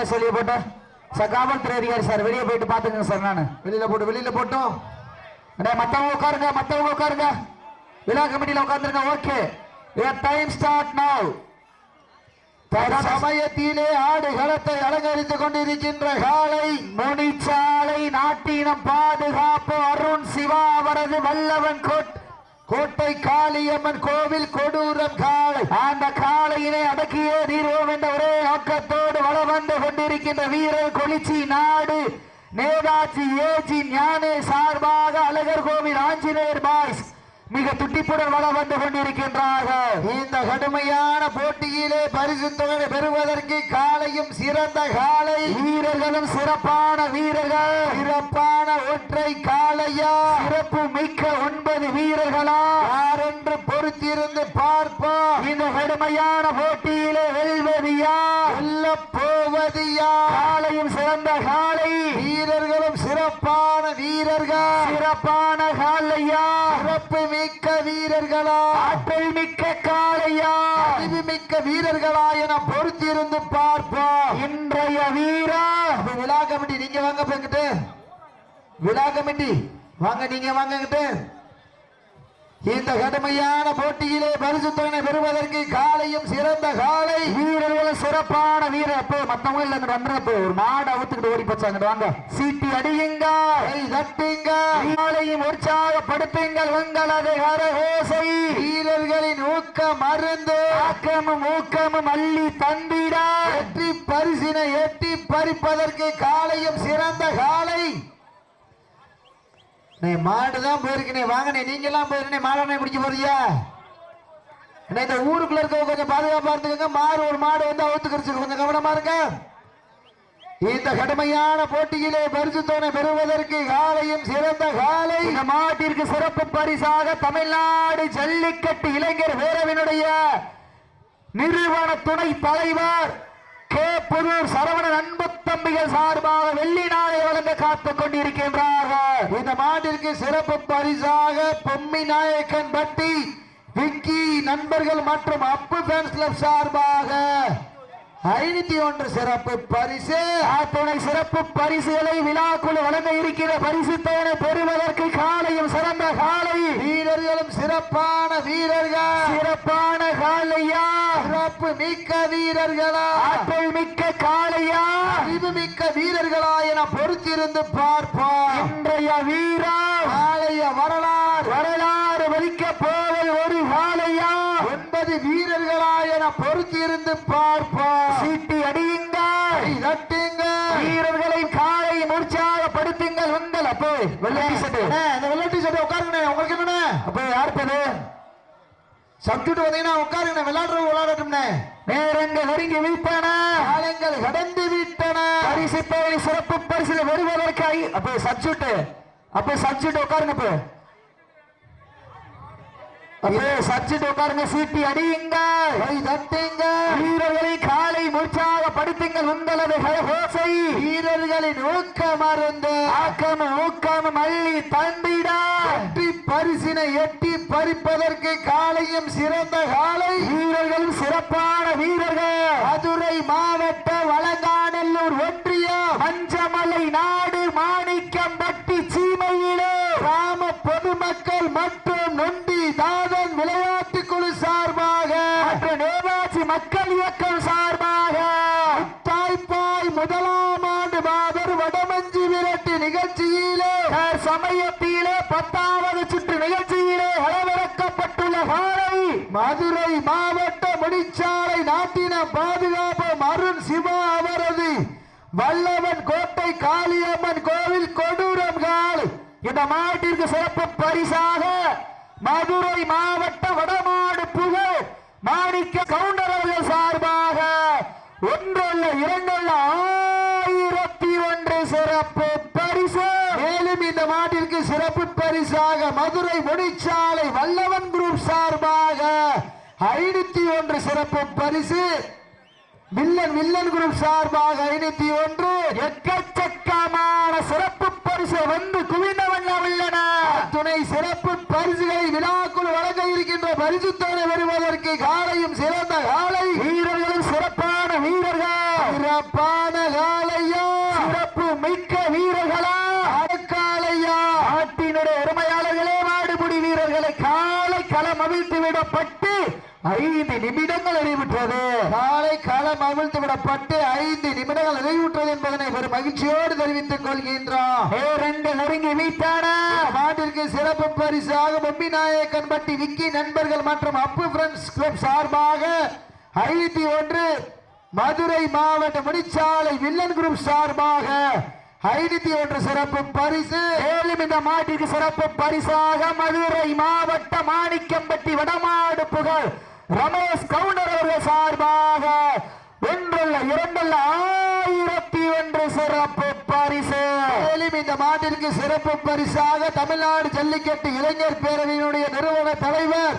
மாட்டை சொல்லிய போட்ட சார் காவல்துறை அதிகாரி சார் வெளியே போயிட்டு பாத்துக்கங்க சார் நானு. வெளியில போட்டு வெளியில போட்டோம் மத்தவங்க உட்காருங்க மத்தவங்க உட்காருங்க. விழா கமிட்டியில உட்கார்ந்துருங்க ஓகே. டைம் ஸ்டார்ட் நவ் சமயத்திலே ஆடு களத்தை அலங்கரித்துக் கொண்டிருக்கின்ற காலை முனிச்சாலை நாட்டினம் பாதுகாப்பு அருண் சிவா அவரது வல்லவன் கோட். கோட்டை காளியம்மன் கோவில் கொடூரம் காலை அந்த காளையினை அடக்கியே தீர்வோம் என்ற ஒரே நோக்கத்தோடு வளம் வந்து கொண்டிருக்கின்ற வீரர் கொளிச்சி நாடு. நேதாஜி ஏஜி ஞானே சார்பாக அழகர் கோவில் ஆஞ்சநேயர் பாய்ஸ் மிக துட்டிப்புடன் வளம் வந்து கொண்டிருக்கின்றார்கள். இந்த கடுமையான போட்டியிலே பரிசு தொகை பெறுவதற்கு காளையும் சிறந்த காளை வீரர்களும் சிறப்பான வீரர்கள். சிறப்பான ஒற்றை காளையா? சிறப்பு மிக்க ஒன்பது வீரர்களா? யாரென்று பொறுத்திருந்து பார்ப்போம். இந்த கடுமையான போட்டியிலே வெல்வது யார் வெல்ல போவது யார் காளையும் சிறந்த காளை. வீரர்களும் சிறப்பான வீரர்கள். சிறப்பான காளையா சிறப்பு மிக்க வீரர்களா. ஆற்றல் மிக்க காளையா அறிவு மிக்க வீரர்களா என பொறுத்திருந்து பார்ப்போம். இன்றைய வீரா. விழா கமிட்டி நீங்க வாங்க போய்கிட்டு விழா கமிட்டி வாங்க நீங்க வாங்ககிட்டு இந்த கடுமையான போட்டியிலே பரிசு தொகை பெறுவதற்கு காலையும் சிறந்த காலை வீரர்களும் சிறப்பான வீரர் அப்போ மத்தவங்க இல்ல அங்கிட்டு வந்துடுறப்போ ஒரு மாடு அவுத்துக்கிட்டு ஓடி போச்சு அங்கிட்டு வாங்க. சீட்டி அடியுங்க. கை தட்டுங்க. வீரர்களையும் உற்சாகப்படுத்துங்கள். உங்களது கரகோசை வீரர்களின் ஊக்க மருந்து. ஆக்கமும் ஊக்கமும் அள்ளி தந்திடா. வெற்றி பரிசினை எட்டி பறிப்பதற்கு காலையும் சிறந்த காலை. நீ மாடுதான் போயிருக்கனே வாங்கனே நீங்க எல்லாம் போயிருக்கனே மாடனை பிடிக்க போறியா? இந்த ஊருக்குள்ள இருக்க கொஞ்சம் பாதுகாப்பா இருந்துக்கங்க. மாடு ஒரு மாடு வந்து அவுத்துக்கிருச்சு கொஞ்சம் கவனமா இருங்க. இந்த கடுமையான போட்டியிலே பரிசு தொகை பெறுவதற்கு காலையும் சிறந்த காலை. இந்த மாட்டிற்கு சிறப்பு பரிசாக தமிழ்நாடு ஜல்லிக்கட்டு இளைஞர் பேரவினுடைய நிறுவன துணை தலைவர் கே. புதூர் சரவணன் அன்பு தம்பிகள் சார்பாக வெள்ளி நாளை வழங்க காத்துக் கொண்டிருக்கின்றார்கள். இந்த மாட்டிற்கு சிறப்பு பரிசாக பொம்மி நாயக்கன் பட்டி விக்கி நண்பர்கள் மற்றும் அப்பு ஃபேன்ஸ் கிளப் சார்பாக ஐநூத்தி ஒன்று சிறப்பு பரிசு. அத்துணை சிறப்பு பரிசுகளை விழாக்குழு வழங்க இருக்கிற பரிசு தவணை பெறுவதற்கு காலையும் சிறந்த காலை. வீரர்களும் சிறப்பான வீரர்கள்? சிறப்பான காலையா? சிறப்பு மிக்க வீரர்களா? ஆற்றல் மிக்க காலையா? அறிவு மிக்க வீரர்களா என பொறுத்திருந்து பார்ப்போம். இன்றைய வீரா காலைய வரலாறு வரலாறு. வலிக்க போவது ஒரு காளையா ஒன்பது வீரர்களா என பொறுத்திருந்து பார்ப்போம். சீட்டி அடியுங்க தட்டுங்க வீரர்களை காலை உற்சாகப்படுத்துங்கள் உங்கள் அப்போ வெள்ளை சட்டு இந்த வெள்ளை டிஷர்ட் உட்காருங்கண்ணே. உங்களுக்கு என்னண்ணே? அப்போ அடுத்தது சப்ஜெக்ட் வந்தீங்கன்னா உட்காருங்கண்ணே. விளையாடுறவங்க விளையாடட்டும்ண்ணே. நேரங்கள் நெருங்கி விட்டன காலங்கள் கடந்து விட்டன பரிசு பேரை சிறப்பு பரிசில் வருவதற்கு அப்போ சச்சுட்டு அப்போ சச்சுட்டு உட்காருங்க அப்போ. சச்சுட்டு உட்காருங்க சீட்டி அடியுங்க. கை தட்டுங்க. வீரர்களை காலை உற்சாகப்படுத்துங்கள் உங்களது ஹோசை. வீரர்களின் ஊக்க மருந்து. ஆக்கமும் ஊக்கமும் அள்ளி தந்திடா. வெற்றி பரிசினை எட்டி பறிப்பதற்கு காலையும் சிறந்த காலை. வீரர்களும் சிறப்பான வீரர்கள். மதுரை மாவட்ட வளங்காநல்லூர் ஒன்றியம். மஞ்சமலை நாடு மாணிக்கம்பட்டி பொதுமக்கள் மற்றும் நொண்டி தாதன் விளையாட்டு குழு சார்பாக மற்ற நேதாஜி மக்கள் இயக்கம் சார்பாக தாய்ப்பாய் முதலாம் ஆண்டு மாதர் வடமஞ்சி விரட்டு நிகழ்ச்சியிலே சமயத்திலே பத்தாவது சுற்று நிகழ்ச்சியிலே அளவிறக்கப்பட்டுள்ள காலை மதுரை மாவட்ட முடிச்சாலை நாட்டின பாதுகாப்பு அருண் சிவா அவரது வல்லவன் கோட்டை காளியம்மன் கோவில் இந்த மாட்டிற்கு சிறப்பு பரிசாக மதுரை மாவட்ட வடமாடு புகழ் மாணிக்க கவுண்டர் அவர்கள் சார்பாக ஒன்றல்ல இரண்டல்ல ஆயிரத்தி ஒன்று சிறப்பு பரிசு. மேலும் இந்த மாட்டிற்கு சிறப்பு பரிசாக மதுரை முடிச்சாலை வல்லவன் குரூப் சார்பாக ஐநூத்தி ஒன்று சிறப்பு பரிசு. வில்லன் வில்லன் குரூப் சார்பாக ஐநூத்தி ஒன்று. எக்கச்சக்கமான சிறப்பு பரிசு வந்து குவிந்தவண்ண உள்ளன துணை சிறப்பு பரிசுகளை விழாக்குள் வழங்க இருக்கின்ற பரிசுத்தனை வருவதற்கு காலையும் சிறந்த காலை. வீரர்களும் சிறப்பான வீரர்கள். சிறப்பான காலை சிறப்பு மிக்க வீரர்களா அடக்காலையா நாட்டினுடைய உரிமையாளர்களே மாடுபிடி வீரர்களை காலை களம் அவிழ்த்து விடப்பட்டு ஐந்து நிமிடங்கள் நிறைவுற்றது. காலை களம் அவிழ்த்து விடப்பட்டு ஐந்து நிமிடங்கள் நிறைவுற்றது என்பதனை ஒரு மகிழ்ச்சியோடு தெரிவித்துக் கொள்கின்றோம் நேரங்கள் நெருங்கி வீட்டான. மாட்டிற்கு சிறப்பு பரிசாக பொம்மி நாயக்கன் பட்டி விக்கி நண்பர்கள் மற்றும் அப்பு ஃப்ரெண்ட்ஸ் கிளப் சார்பாக ஐநூத்தி ஒன்று மதுரை மாவட்ட முடிச்சாலை வில்லன் குரூப் சார்பாக ஐநூத்தி ஒன்று சிறப்பு பரிசு. மேலும் இந்த மாட்டிற்கு சிறப்பு பரிசாக மதுரை மாவட்ட மாணிக்கம்பட்டி வடமாடு புகழ் ரமேஷ் கவுண்டர் அவர்கள் சார்பாக ஒன்றல்ல இரண்டல்ல ஆயிரத்தி ஒன்று சிறப்பு பரிசு. மேலும் இந்த மாட்டிற்கு சிறப்பு பரிசாக தமிழ்நாடு ஜல்லிக்கட்டு இளைஞர் பேரவையினுடைய நிறுவன தலைவர்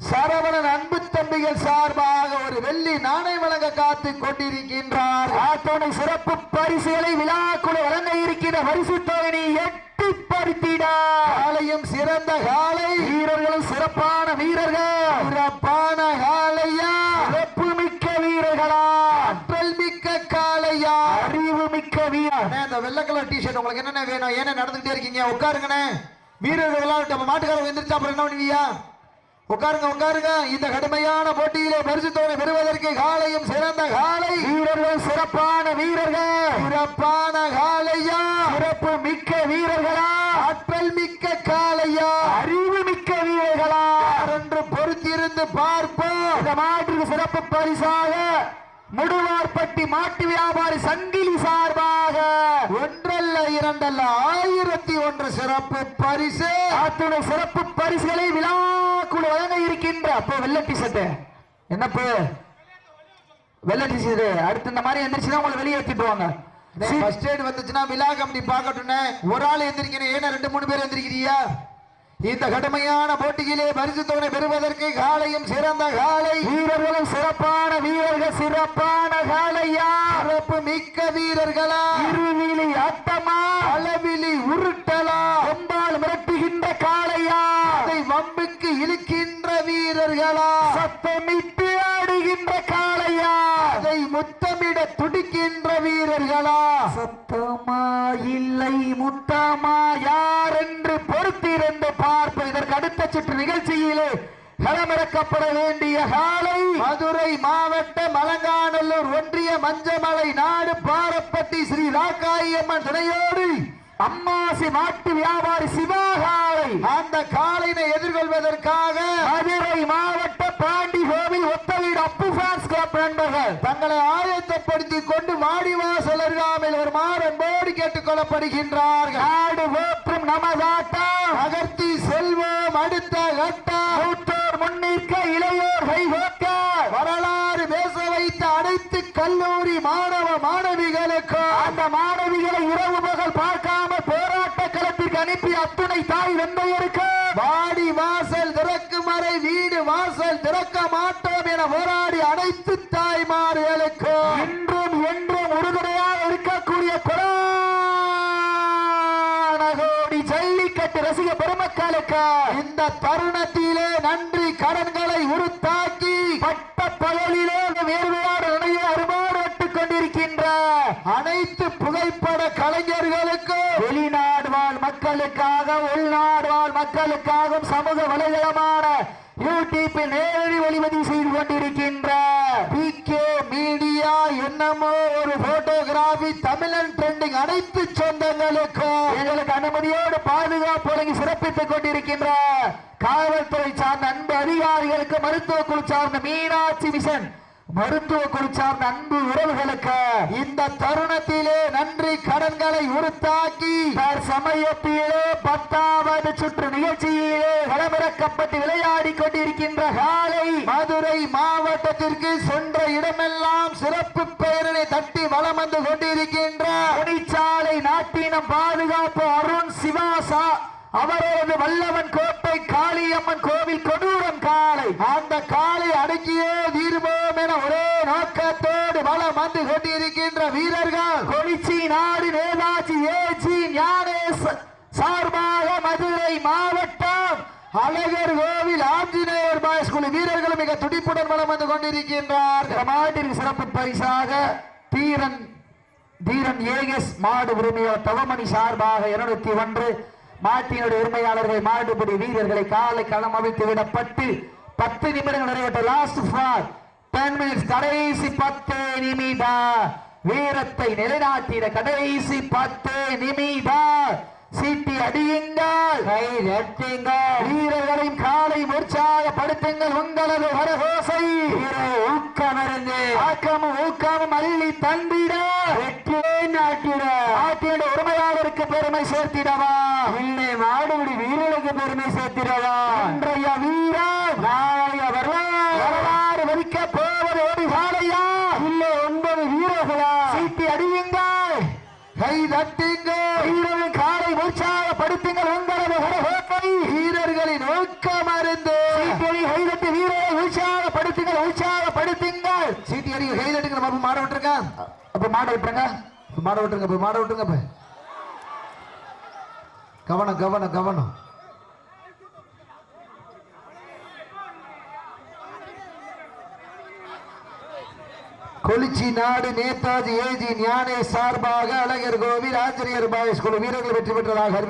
சரவணன் அன்பு தம்பிகள் சார்பாக ஒரு வெள்ளி நாணயம் வழங்க காத்து கொண்டிருக்கின்றார். அத்துணை சிறப்பு பரிசுகளை விழாக்குழு வழங்க இருக்கிற பரிசு தொகை எட்டி பருத்திட காலையும் சிறந்த காலை. வீரர்களும் சிறப்பான வீரர்கள். சிறப்பான காலையா. சிறப்பு மிக்க வீரர்களா. ஆற்றல் மிக்க காலையா. அறிவு மிக்க வீரர். அண்ணே, இந்த வெள்ளை கலர் டிஷர்ட் உங்களுக்கு என்னென்ன வேணும்? ஏன்னா நடந்துகிட்டே இருக்கீங்க. உட்காருங்கண்ணே. வீரர்கள் நம்ம மாட்டுக்காரங்க எந்திரிச்சா அப்புறம் என்ன பண்ணுவீங்க? உட்காருங்க உட்காருங்க. இந்த கடுமையான போட்டியிலே பரிசு தொகை பெறுவதற்கு காலையும் சிறந்த காலை. வீரர்கள் சிறப்பான வீரர்கள். சிறப்பான காலையா? சிறப்பு மிக்க வீரர்களா? ஆற்றல் மிக்க காலையா? அறிவு மிக்க வீரர்களா? என்று பொறுத்திருந்து பார்ப்போம். இந்த மாட்டிற்கு சிறப்பு பரிசாக முடுவார்பட்டி மாட்டு வியாபாரி சங்கிலி சார்பாக ஒன்றல்ல இரண்டல்ல ஆயிரத்தி ஒன்று சிறப்பு பரிசு. அத்துணை சிறப்பு பரிசுகளை விழாக்குழு வழங்க இருக்கின்ற அப்போ வெள்ள டிஷர்ட் என்னப்பு? வெள்ளை டிஷர்ட் அடுத்து இந்த மாதிரி எந்திரிச்சுதான் உங்களை வெளியே ஏத்திட்டுவாங்க ஃபர்ஸ்ட் எய்ட் வந்துச்சுன்னா விழா கம்பெனி பார்க்கட்டுன்னு ஒரு ஆள் எந்திரிக்கணும். ஏன்னா ரெண்டு மூணு பேர் எந்திரிக்கிறியா? இந்த கடுமையான போட்டியிலே பரிசு தொகை பெறுவதற்கு காலையும் சிறந்த காலை. வீரர்களும் சிறப்பான வீரர்கள் சிறப்பான காலையா? சிறப்பு மிக்க வீரர்களா? இருவிழி ஆட்டமா? அளவிலி உருட்டலா? கொம்பால் மிரட்டுகின்ற காளையா? அதை வம்புக்கு இழுக்கின்ற வீரர்களா? சத்தமிட்டு ஆடுகின்ற காளையா? அதை முத்தமிட துடிக்கின்ற வீரர்களா? சத்தமா இல்லை முத்தமா யார் என்று பொறுத்திருந்து பார்ப்போம் இதற்கு அடுத்த சுற்று நிகழ்ச்சியிலே களமிறக்கப்பட வேண்டிய காலை மதுரை மாவட்ட மலங்காநல்லூர் ஒன்றிய மஞ்சமலை நாடு பாரப்பட்டி ஸ்ரீ ராக்காயம்மன் துணையோடு அம்மாசி மாட்டு வியாபாரி சிவகாலை அந்த காலையினை எதிர்கொள்வதற்காக மதுரை மாவட்ட பாண்டி கோவில் ஒத்தவீடு அப்பு ஃபேன்ஸ் கிளப் நண்பர்கள். தங்களை ஆயத்தப்படுத்திக் கொண்டு வாடிவாசல் அருகாமையில் ஒரு மாறன்போடு கேட்டுக் கொள்ளப்படுகின்றார்கள். நாடு போற்றும் நமதாட்டம் நகர்த்தி செல்வோம் அடுத்த கட்டம் முன்னிற்க இளையோர் கைகோக்க களத்திற்கு அத்துணை தாய் வெந்தையருக்கு. வாடி வாசல் திறக்கும் வரை வீடு வாசல் திறக்க மாட்டோம் என போராடி அனைத்து தாய்மார்களுக்கு. இன்றும் என்றும் உறுதுணையாக இருக்கக்கூடிய கோடி ஜல்லிக்கட்டு ரசிக பெருமக்களுக்கு இந்த தருணத்திலே நன்றி கடன்களை உருத்தாக்கி பட்ட பகலிலே வேறுபாடு நினைவு அறுபாடு கொண்டிருக்கின்ற அனைத்து புகைப்பட கலைஞர்களுக்கு மக்களுக்காக உள்நாடுவாழ் மக்களுக்காகவும் சமூக வலைதளமான யூடியூப்பில் நேரடி ஒளிபதி செய்து கொண்டிருக்கின்ற பிகே மீடியா என்னமோ ஒரு போட்டோகிராபி தமிழன் ட்ரெண்டிங் அனைத்து சொந்தங்களுக்கும் எங்களுக்கு அனுமதியோடு பாதுகாப்பு வழங்கி சிறப்பித்துக் கொண்டிருக்கின்ற காவல்துறை சார்ந்த அன்பு அதிகாரிகளுக்கு மருத்துவ குழு சார்ந்த மீனாட்சி மிஷன் மருத்துவ குறிச்சார் அன்பு உறவுகளுக்கு இந்த தருணத்திலே நன்றி கடன்களை உருத்தாக்கி சமயத்திலே பத்தாவது சுற்று நிகழ்ச்சியிலே களமிறக்கப்பட்டு விளையாடி கொண்டிருக்கின்ற காலை மதுரை மாவட்டத்திற்கு சென்ற இடமெல்லாம் சிறப்பு பெயரினை தட்டி வலம் வந்து கொண்டிருக்கின்ற முனிச்சாலை நாட்டினம் பாதுகாப்பு அருண் சிவாசா அவரது வல்லவன் கோட்டை காளியம்மன் கோவில் கொடூரம் காலை அந்த காலை அடக்கியே தீர்வோம் என ஒரே நோக்கத்தோடு வலம் வந்து கொண்டிருக்கின்ற வீரர்கள். கொடிச்சி நாடு நேதாஜி ஏஜி ஞானேஸ் சார்பாக மதுரை மாவட்டம் அழகர் கோவில் ஆஞ்சநேயர் பாய்ஸ் குழு வீரர்களும் மிக துடிப்புடன் வளம் வந்து கொண்டிருக்கின்றார். இந்த மாட்டிற்கு சிறப்பு பரிசாக தீரன் தீரன் ஏஎஸ் மாடு உரிமையாளர் தவமணி சார்பாக இருநூத்தி ஒன்று மாட்டினுடைய உரிமையாளர்கள் மாடுபிடி வீரர்களை காலை களம் அமைத்து விடப்பட்டு பத்து நிமிடங்கள் நிறைவேற்ற லாஸ்ட் ஃபார் டென் மினிட்ஸ் கடைசி பத்து நிமிடம் வீரத்தை நிலைநாட்டின கடைசி பத்து நிமிடம் சீட்டி அடியுங்கள். கை நட்டுங்கள் வீரர்களின் காலை உற்சாகப்படுத்துங்கள் உங்களது வரகோசை. ஊக்கமருந்து. ஆக்கமும் ஊக்கமும் அள்ளி தந்திட. வெற்றியே நாட்டிட. நாட்டினுடைய உரிமையாளருக்கு பெருமை சேர்த்திடவா. இல்லை மாடுபிடி வீரர்களுக்கு பெருமை சேர்த்திடவா. இன்றைய வீரர் நாளைய வரலாறு வரலாறு வரிக்க போவது ஒரு சாலையா இல்லை ஒன்பது வீரர்களா சீட்டி அடியுங்கள் கை தட்டுங்கள் வீரர்கள் காலை உற்சாகப்படுத்துங்கள் உங்களது வரகோசை வீரர்களின் ஊக்கம் அருந்து சீட்டி கைதட்டு வீரரை உற்சாகப்படுத்துங்கள் உற்சாகப்படுத்துங்கள் சீட்டி கேட்டுங்க நம்ம மாட விட்டுருங்க. அப்ப மாட விட்டுருங்க. மாட விட்டுருங்க இப்ப மாட விட்டுருங்க இப்ப. கவனம் கவனம் கவனம். கொளிச்சி நாடு நேதாஜி ஏஜி ஞானே சார்பாக அழகர் கோவில் ஆஞ்சநேயர் பாய்ஸ் குழு வீரர்கள் வெற்றி பெற்றதாக